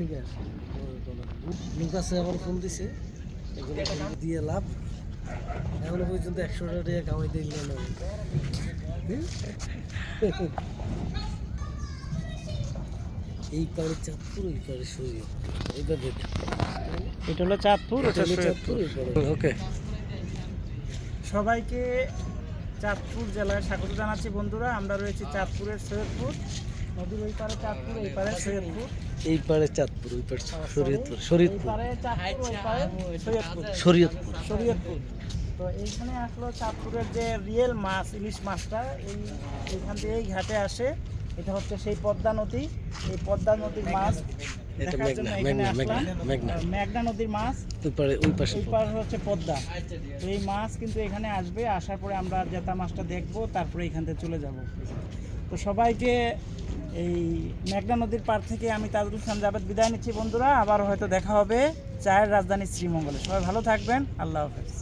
থেকে আসে লুকাসে আমার ফোন দিছে। এগুলো ফোন দিয়ে লাভ। এখনও পর্যন্ত একশো টাকা কামাই দিল না। এই পারে চাঁদপুর পারে শরীর দেখ। এটা হলো চাঁদপুর ওকে। সবাইকে চাঁদপুর জেলায় স্বাগত জানাচ্ছি বন্ধুরা। আমরা রয়েছি চাঁদপুরের সৈয়দপুর। নদীর ওই পারে চাঁদপুর এই পারে সৈয়দপুর এই পারে চাঁদপুর ওই পারে শরীয়তপুর শরীয়তপুর। পারে চাঁদপুর ওই পারে সৈয়দপুর শরীয়তপুর। শরীয়তপুর। তো এইখানে আসলো চাঁদপুরের যে রিয়েল মাছ ইলিশ মাছটা এই এইখান থেকে এই ঘাটে আসে। এটা হচ্ছে সেই পদ্মা নদী। এই পদ্মা নদীর মাছ মেঘনা নদীর মাছ। হচ্ছে পদ্মা। তো এই মাছ কিন্তু এখানে আসবে। আসার পরে আমরা জেতা মাছটা দেখব তারপরে এখান থেকে চলে যাব। তো সবাইকে এই মেঘনা নদীর পার থেকে আমি তাজুল ইসলাম জাবেদ বিদায় নিচ্ছি বন্ধুরা। আবার হয়তো দেখা হবে চায়ের রাজধানী শ্রীমঙ্গলে। সবাই ভালো থাকবেন। আল্লাহ হাফেজ।